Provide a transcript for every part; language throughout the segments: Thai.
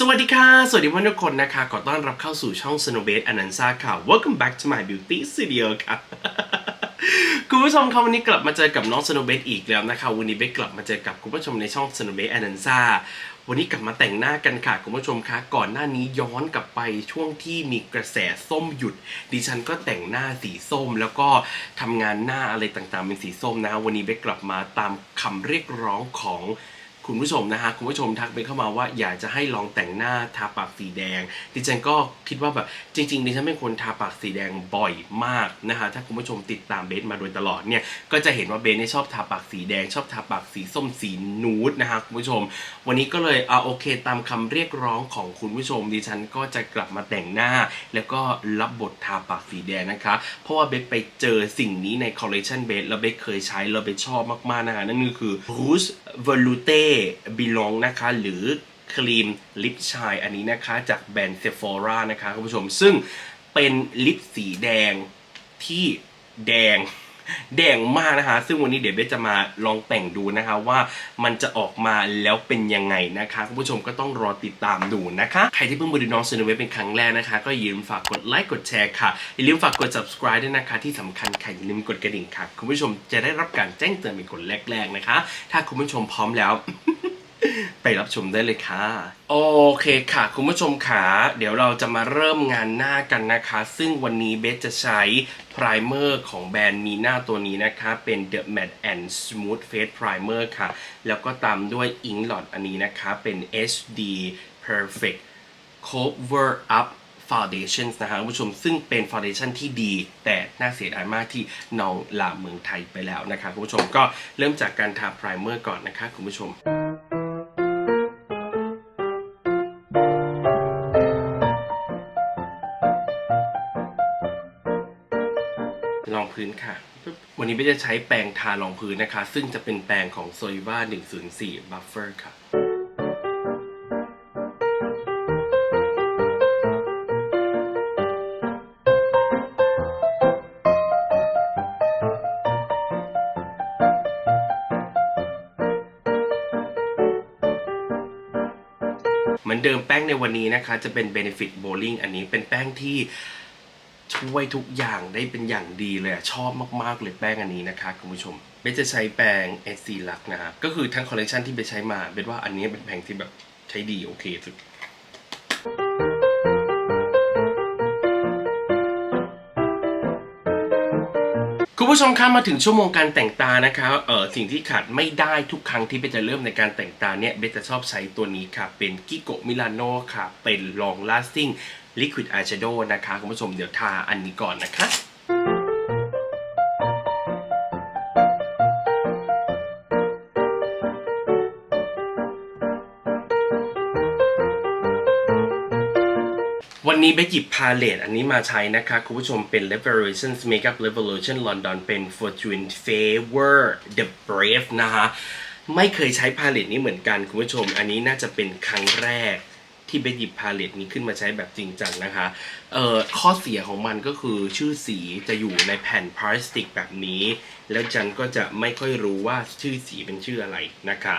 สวัสดีค่ะ สวัสดีเพื่อนทุกคนนะคะ ขอต้อนรับเข้าสู่ช่อง s n o w b a s e อนันซาค่ะ Welcome back to my beauty studio ค่ะ คุณผู้ชมครับวันนี้กลับมาเจอกับน้องสโนเบสอีกแล้วนะคะ วันนี้เบสกลับมาเจอกับคุณผู้ชมในช่องสโนเบสอนันซาวันนี้กลับมาแต่งหน้ากันค่ะคุณผู้ชมคะก่อนหน้านี้ย้อนกลับไปช่วงที่มีกระแสส้มหยุด ดิฉันก็แต่งหน้าสีส้ม แล้วก็ทำงานหน้าอะไรต่างๆเป็นสีส้มนะ วันนี้เบสกลับมาตามคำเรียกร้องของ คุณผู้ชมนะฮะคุณผู้ชมทักไปเข้ามาว่าอยากจะให้ลองแต่งหน้าทาปากสีแดง ดิฉันก็คิดว่าแบบจริงๆดิฉันเป็นคนทาปากสีแดงบ่อยมากนะฮะถ้าคุณผู้ชมติดตามเบสมาโดยตลอดเนี่ยก็จะเห็นว่าเบสเนี่ยชอบทาปากสีแดง ชอบทาปากสีส้มสีนูดนะฮะคุณผู้ชม วันนี้ก็เลยเอาโอเคตามคำเรียกร้องของคุณผู้ชม ดิฉันก็จะกลับมาแต่งหน้า แล้วก็รับบททาปากสีแดงนะคะ เพราะว่าเบสไปเจอสิ่งนี้ในคอลเลคชันเบสแล้วเบสเคยใช้แล้วเบสชอบมากๆนะคะนั่นก็คือ Rouge บิลองนะคะหรือครีมลิปชายอันนี้นะคะจากแบรนด์เซฟอร่านะคะคุณผู้ชมซึ่งเป็นลิปสีแดงที่แดง แดงมากนะคะ ซึ่งวันนี้เดี๋ยวเบสจะมาลองแต่งดูนะคะว่ามันจะออกมาแล้วเป็นยังไงนะคะคุณผู้ชมก็ต้องรอติดตามดูนะคะ ใครที่เพิ่งมาดูน้องเซนเวเป็นครั้งแรกนะคะ ก็อย่าลืมฝากกดไลค์กดแชร์ค่ะอย่าลืมฝากกด subscribe ด้วยนะคะ ที่สำคัญค่ะอย่าลืมกดกระดิ่งค่ะ คุณผู้ชมจะได้รับการแจ้งเตือนเป็นคนแรก ๆนะคะ ถ้าคุณผู้ชมพร้อมแล้ว ไปรับชมได้เลยค่ะ โอเคค่ะ คุณผู้ชมขาเดี๋ยวเราจะมาเริ่มงานหน้ากันนะคะ ซึ่งวันนี้เบสจะใช้ไพรเมอร์ของแบรนด์มีหน้าตัวนี้นะคะ เป็น The Matte and Smooth Face Primer ค่ะ แล้วก็ตามด้วย Ink Lot อันนี้นะคะ เป็น HD Perfect Cover Up Foundation นะคะคุณผู้ชมซึ่งเป็น Foundation ที่ดี แต่น่าเสียดายมากที่น้องลาเมืองไทยไปแล้วนะคะคุณผู้ชมก็เริ่มจากการทาไพรเมอร์ก่อนนะคะคุณผู้ชม พื้นค่ะ วันนี้ไม่จะใช้แปรงทารองพื้นนะคะ ซึ่งจะเป็นแปรงของ s o i v a 104 Buffer ค่ะเหมือนเดิมแป้งในวันนี้นะคะ จะเป็น Benefit Bowling อันนี้เป็นแป้งที่ ช่วยทุกอย่างได้เป็นอย่างดีเลยอะชอบมากๆเลยแป้งอันนี้นะคะคุณผู้ชมเบสจะใช้แป้ง s c ลักนะฮะก็คือทั้งคอลเลคชันที่เบสใช้มาเบสว่าอันนี้เป็นแป้งที่แบบใช้ดีโอเคสุดคุณผู้ชมคะมาถึงชั่วโมงการแต่งตานะคะเออสิ่งที่ขาดไม่ได้ทุกครั้งที่เบสจะเริ่มในการแต่งตาเนี่ยเบสจะชอบใช้ตัวนี้ค่ะ เป็นกิโกมิลานโนค่ะ เป็น long lasting liquid eyeshadow นะคะคุณผู้ชมเดี๋ยวทาอันนี้ก่อนนะคะวันนี้เบสหยิบพาเลตอันนี้มาใช้นะคะ คุณผู้ชมเป็น Revelations Makeup Revolution London เป็น Fortune Favor The Brave นะคะ ไม่เคยใช้พาเลตนี้เหมือนกัน คุณผู้ชม อันนี้น่าจะเป็นครั้งแรก ที่เบสหยิบพาเลตนี้ขึ้นมาใช้แบบจริงจังนะคะเอ่อข้อเสียของมันก็คือชื่อสีจะอยู่ในแผ่นพลาสติกแบบนี้ แล้วจันก็จะไม่ค่อยรู้ว่าชื่อสีเป็นชื่ออะไรนะคะ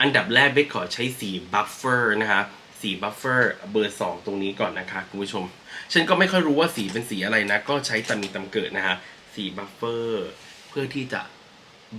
อันดับแรกเบสขอใช้สี Buffer นะคะสีบัฟเฟอร์เบอร์ 2 ตรงนี้ก่อนนะคะคุณผู้ชม ฉันก็ไม่ค่อยรู้ว่าสีเป็นสีอะไรนะ ก็ใช้ตามีตามเกิดนะฮะสีบัฟเฟอร์เพื่อที่จะ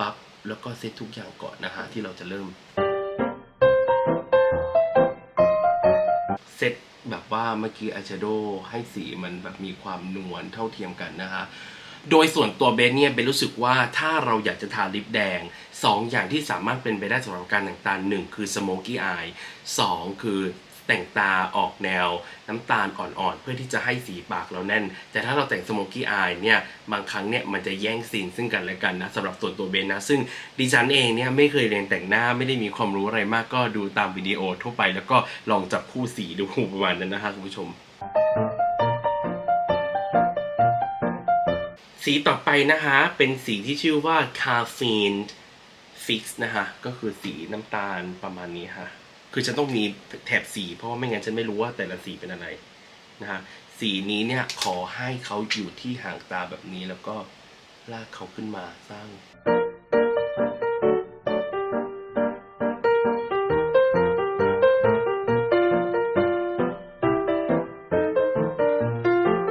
บัฟแล้วก็เซตทุกอย่างก่อนนะฮะที่เราจะเริ่ม เซตแบบว่าเมื่อกี้อาชโดให้สีมันแบบมีความนวลเท่าเทียมกันนะฮะโดยส่วนตัวเบนเนี่ยเบนรู้สึกว่าถ้าเราอยากจะทาลิปแดง 2 อย่างที่สามารถเป็นไปได้สำหรับการแต่งตาหนึ่งคือสโมกี้อายสองคือ แต่งตาออกแนวน้ำตาลอ่อนๆ เพื่อที่จะให้สีปากเราแน่น แต่ถ้าเราแต่ง smoky eye เนี่ยบางครั้งเนี่ยมันจะแย่งซีนซึ่งกันและกันนะสำหรับส่วนตัวเบนนะ ซึ่งดิฉันเองเนี่ยไม่เคยเรียนแต่งหน้าไม่ได้มีความรู้อะไรมากก็ดูตามวิดีโอทั่วไป แล้วก็ลองจับคู่สีดูประมาณนั้นนะฮะคุณผู้ชมสีต่อไปนะคะเป็นสีที่ชื่อว่า caffeine fix นะคะก็คือสีน้ำตาลประมาณนี้ค่ะ คือฉันต้องมีแถบสีเพราะว่าไม่งั้นฉันไม่รู้ว่าแต่ละสีเป็นอะไรนะฮะสีนี้เนี่ยขอให้เขาอยู่ที่ห่างตาแบบนี้แล้วก็ลากเขาขึ้นมาสร้าง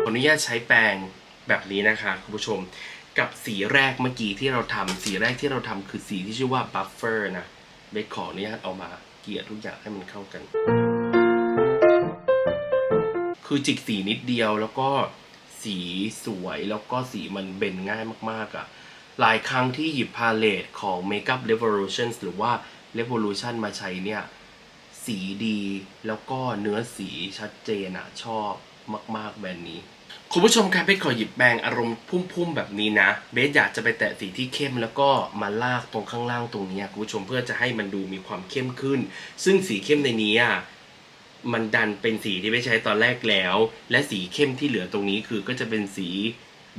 ออนุญาตใช้แปรงแบบนี้นะคะคุณผู้ชมกับสีแรกเมื่อกี้ที่เราทำสีแรกที่เราทำคือสีที่ชื่อว่าบัฟเฟอร์นะเบคขออนุญาตเอามา กลี่ยทุกอย่างให้มันเข้ากัน คือจิกสีนิดเดียวแล้วก็สีสวยแล้วก็สีมันเบนง่ายมากๆอะ่ะ หลายครั้งที่หยิบพาเลตของ Makeup Revolution หรือว่า Revolution มาใช้เนี่ย สีดีแล้วก็เนื้อสีชัดเจนอะ ชอบมาก ๆ แบรนด์นี้ คุณผู้ชมครับเบสขอหยิบแปรงอารมณ์พุ่มๆแบบนี้นะเบสอยากจะไปแตะสีที่เข้มแล้วก็มาลากตรงข้างล่างตรงนี้คุณผู้ชมเพื่อจะให้มันดูมีความเข้มขึ้น ซึ่งสีเข้มในนี้อะมันดันเป็นสีที่ไม่ใช้ตอนแรกแล้ว และสีเข้มที่เหลือตรงนี้คือก็จะเป็นสี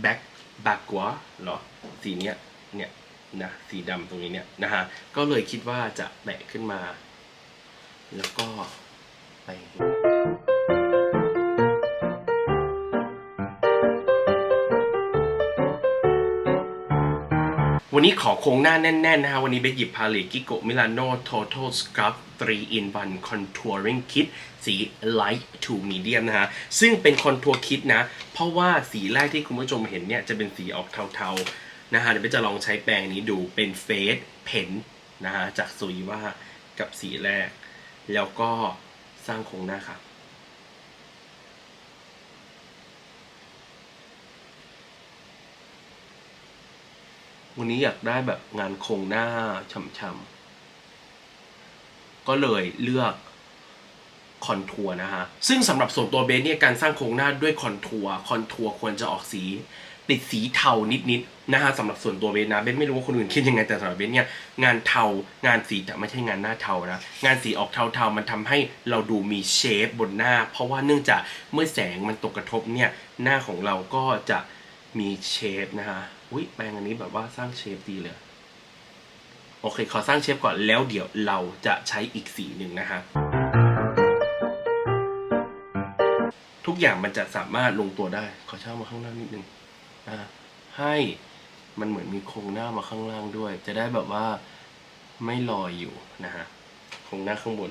แบ็คบ็กวเหรอสีเนี้ยเนี่ยนะสีดำตรงนี้เนี่ยนะฮะก็เลยคิดว่าจะแตะขึ้นมา แล้วก็ไป วันนี้ขอโครงหน้าแน่นๆนะฮะ วันนี้เบสหยิบพาเลตกิโกมิลานโน Total Scrub 3 in 1 Contouring Kit สี Light to Medium นะฮะ ซึ่งเป็นคอนทัวร์คิดนะ เพราะว่าสีแรกที่คุณผู้ชมเห็นเนี่ย จะเป็นสีออกเทาๆ นะฮะ เดี๋ยวจะลองใช้แปรงนี้ดูเป็นเฟสเพนนะฮะ จากซุยว่ากับสีแรก แล้วก็สร้างโครงหน้าครั วันนี้อยากได้แบบงานโครงหน้าช่ำๆ ก็เลยเลือกคอนทัวร์นะฮะ ซึ่งสำหรับส่วนตัวเบสเนี่ยการสร้างโครงหน้าด้วยคอนทัวร์คอนทัวร์ควรจะออกสี ติดสีเทานิดๆนะฮะสำหรับส่วนตัวเบสนะเบสไม่รู้ว่าคนอื่นคิดยังไงแต่สำหรับเบสเนี่ยงานเทางานสีแต่ไม่ใช่งานหน้าเทานะงานสีออกเทาๆมันทำให้เราดูมีเชฟบนหน้า เพราะว่าเนื่องจากเมื่อแสงมันตกกระทบเนี่ยหน้าของเราก็จะมีเชฟนะฮะ อุ้ยแปรงอันนี้แบบว่าสร้างเชฟดีเลย โอเค ขอสร้างเชฟก่อนแล้วเดี๋ยวเราจะใช้อีกสีหนึ่งนะฮะทุกอย่างมันจะสามารถลงตัวได้ ขอเช่ามาข้างล่างนิดนึงอ่าให้มันเหมือนมีโครงหน้ามาข้างล่างด้วย จะได้แบบว่าไม่ลอยอยู่นะฮะโครงหน้าข้างบน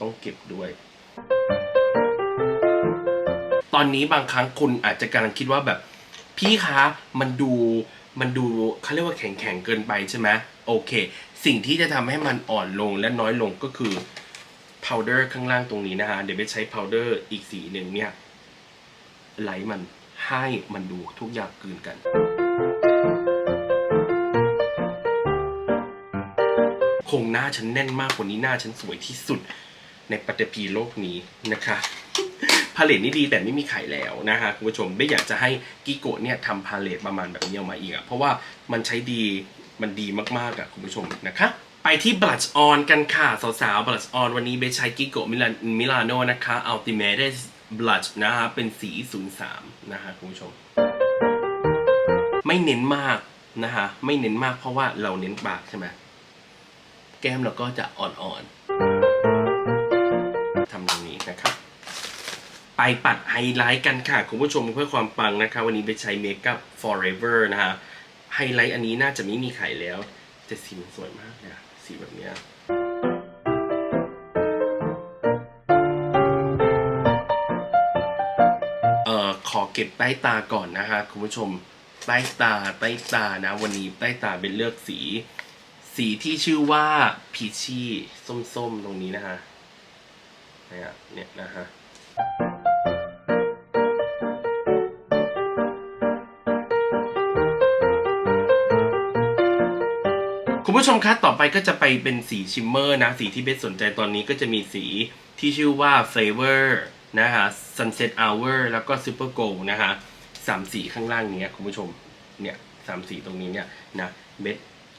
ต้องเก็บด้วย ตอนนี้บางครั้งคุณอาจจะกำลังคิดว่าแบบ พี่คะมันดูมันดูเขาเรียกว่าแข็งแข็งเกินไปใช่ไหมโอเค สิ่งที่จะทำให้มันอ่อนลงและน้อยลงก็คือ powder ข้างล่างตรงนี้นะฮะเดี๋ยวไปใช้ powder อีกสีหนึ่งเนี่ยไลท์มันให้มันดูทุกอย่างกลืนกัน คงหน้าฉันแน่นมากกว่านี้หน้าฉันสวยที่สุดในปัตตภีโลกนี้นะคะ พาเลตนี่ดีแต่ไม่มีขายแล้วนะฮะคุณผู้ชมไม่อยากจะให้กิโกะเนี่ยทำพาเลตประมาณแบบนี้ออกมาอีกอะเพราะว่ามันใช้ดีมันดีมากๆอะคุณผู้ชมนะคะไปที่ blush on กันค่ะ สาวๆ blush on วันนี้เบสใช้กิโกะมิลานมิลานโนนะคะ ultimate blush นะฮะเป็นสี 03 นะฮะคุณผู้ชม ไม่เน้นมากนะฮะไม่เน้นมากเพราะว่าเราเน้นปากใช่ไหมแก้มเราก็จะอ่อนๆ ไปปัดไฮไลท์กันค่ะ คุณผู้ชมเพื่อความปังนะคะ วันนี้ไปใช้เมคอัพ forever นะฮะไฮไลท์อันนี้น่าจะไม่มีขายแล้ว แต่สีมันสวยมากเลยสีแบบเนี้ยเอ่อขอเก็บใต้ตาก่อนนะฮะคุณผู้ชมใต้ตาใต้ตานะ วันนี้ใต้ตาเป็นเลือกสี สีที่ชื่อว่าพีชี่ส้มๆ ตรงนี้นะฮะเนี่ยเนี่ยนะฮะ ผู้ชมคะต่อไปก็จะไปเป็นสีชิมเมอร์นะ สีที่เบสสนใจตอนนี้ก็จะมีสีที่ชื่อว่า Flavor นะฮะ Sunset Hour แล้วก็ Super Gold นะฮะสามสีข้างล่างเนี้ยคุณผู้ชมเนี่ยสามสีตรงนี้เนี่ยนะเบส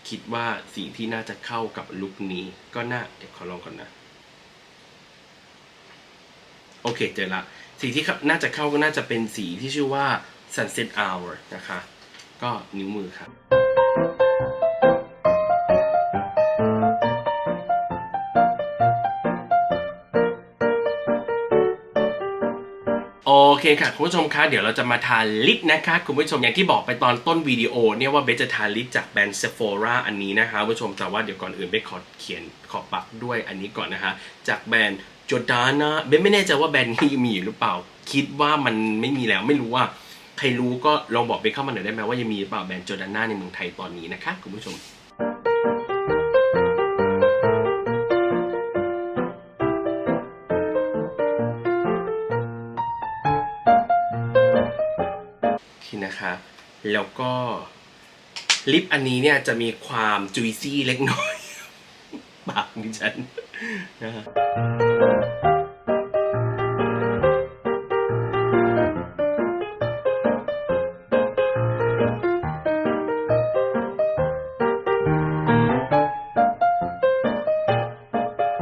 คิดว่าสีที่น่าจะเข้ากับลุคนี้ก็น่าเดี๋ยวขอลองก่อนนะ โอเคเจอละ สีที่น่าจะเข้าก็น่าจะเป็นสีที่ชื่อว่า Sunset Hour นะคะ ก็นิ้วมือครับ โอเคค่ะคุณผู้ชมคะเดี๋ยวเราจะมาทาลิปนะคะคุณผู้ชมอย่างที่บอกไปตอนต้นวิดีโอเนี่ยว่าเบสจะทาลิปจากแบรนด์ Sephora อันนี้นะคะคุณผู้ชมแต่ว่าเดี๋ยวก่อนอื่นเบสขอเขียนขอปักด้วยอันนี้ก่อนนะคะจากแบรนด์ Jordana เบสไม่แน่ใจว่าแบรนด์นี้มีอยู่หรือเปล่า คิดว่ามันไม่มีแล้วไม่รู้ว่า ใครรู้ก็ลองบอกเบคเข้ามาหน่อยได้ไหมว่ายังมีหรือเปล่าแบรนด์จอดนน่าในเมืองไทยตอนนี้นะคะคุณผู้ชม นะคะแล้วก็ลิปอันนี้เนี่ยจะมีความจุยซี่เล็กน้อย ปากดิฉันนะฮะ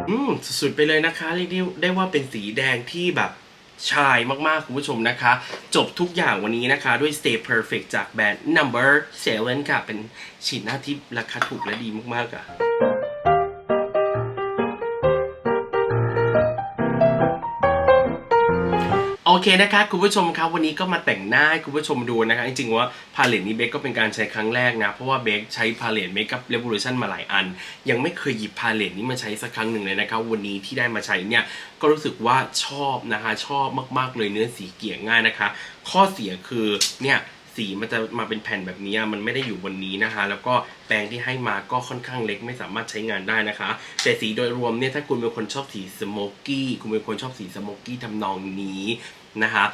อืมสุดๆไปเลยนะคะเรียกได้ว่าเป็นสีแดงที่แบบ ชายมาก ๆ คุณผู้ชมนะคะ จบทุกอย่างวันนี้นะคะ ด้วย Stay Perfect จากแบรนด์ Number 7ค่ะ เป็นฉีดหน้าที่ราคาถูกและดีมาก ๆ อะ อเคนะคะคุณผู้ชมครับวันนี้ก็มาแต่งหน้าให้คุณผู้ชมดูนะคะจริงๆว่าพาเลตนี้เบคก็เป็นการใช้ครั้งแรกนะ เพราะว่าเบคใช้พาเลตเมค p ั r เร v o l u t i o n มาหลายอัน ยังไม่เคยหยิบพาเลตนี้มาใช้สักครั้งหนึ่งเลยนะครับวันนี้ที่ได้มาใช้เนี่ยก็รู้สึกว่าชอบนะคะ ชอบมากๆเลยเนื้อสีเกลี่ยง่ายนะคะ ข้อเสียคือเนี่ยสีมันจะมาเป็นแผ่นแบบนี้มันไม่ได้อยู่บนนี้นะคะ แล้วก็แปรงที่ให้มาก็ค่อนข้างเล็กไม่สามารถใช้งานได้นะคะ แต่สีโดยรวมเนี่ยถ้าคุณเป็นคนชอบสีสโมกกี้คุณเป็นคนชอบสีสโมกกี้ทำนองนี้ นะคะ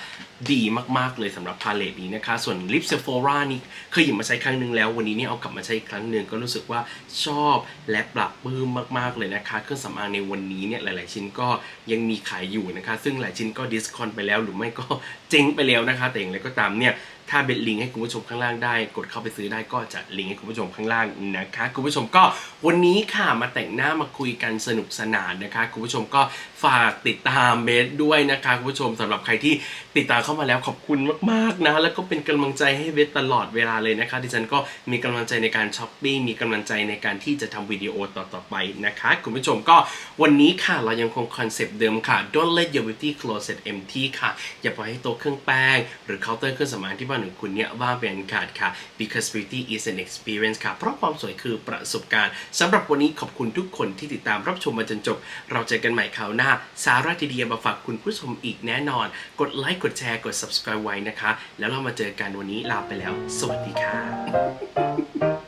ดีมากๆเลยสำหรับพาเลตนี้นะคะ ส่วนลิปเซฟ o รานี่เคยหยิบมาใช้ครั้งหนึ่งแล้ว วันนี้เนี่ยเอากลับมาใช้อีกครั้งหนึ่งก็รู้สึกว่าชอบและปรับปื้มมากๆเลยนะคะ เครื่องสำอางในวันนี้เนี่ยหลาย ๆ ชิ้นก็ยังมีขายอยู่นะคะ ซึ่งหลายชิ้นก็ดิสคอนไปแล้วหรือไม่ก็เจ๊งไปแล้วนะคะ แต่อย่างไรก็ตามเนี่ย ถ้าเบ็ดลิงก์ให้คุณผู้ชมข้างล่างได้ กดเข้าไปซื้อได้ก็จะลิงก์ให้คุณผู้ชมข้างล่างนะคะ คุณผู้ชมก็วันนี้ค่ะมาแต่งหน้ามาคุยกันสนุกสนานนะคะ คุณผู้ชมก็ฝากติดตามเบสด้วยนะคะคุณผู้ชมสำหรับใครที่ติดตามเข้ามาแล้วขอบคุณมากๆนะ แล้วก็เป็นกำลังใจให้เบสตลอดเวลาเลยนะคะ ดิฉันก็มีกำลังใจในการช้อปปิ้งมีกำลังใจในการที่จะทำวิดีโอต่อๆไปนะคะ คุณผู้ชมก็วันนี้ค่ะเรายังคงคอนเซปต์เดิมค่ะ don't let your beauty closet empty ค่ะอย่าปล่อยให้โต๊ะเครื่องแป้งหรือเคาน์เตอร์เครื่องสำอางที่บ้านของคุณเนี่ยว่าเป็นอันขาดค่ะ because beauty is an experience ค่ะ เพราะความสวยคือประสบการณ์สำหรับวันนี้ขอบคุณทุกคนที่ติดตามรับชมมาจนจบ เราเจอกันใหม่คราวหน้า สาระดีๆมาฝากคุณผู้ชมอีกแน่นอน กดไลค์กดแชร์กด subscribe ไว้นะคะ แล้วเรามาเจอกันวันนี้ลาไปแล้ว สวัสดีค่ะ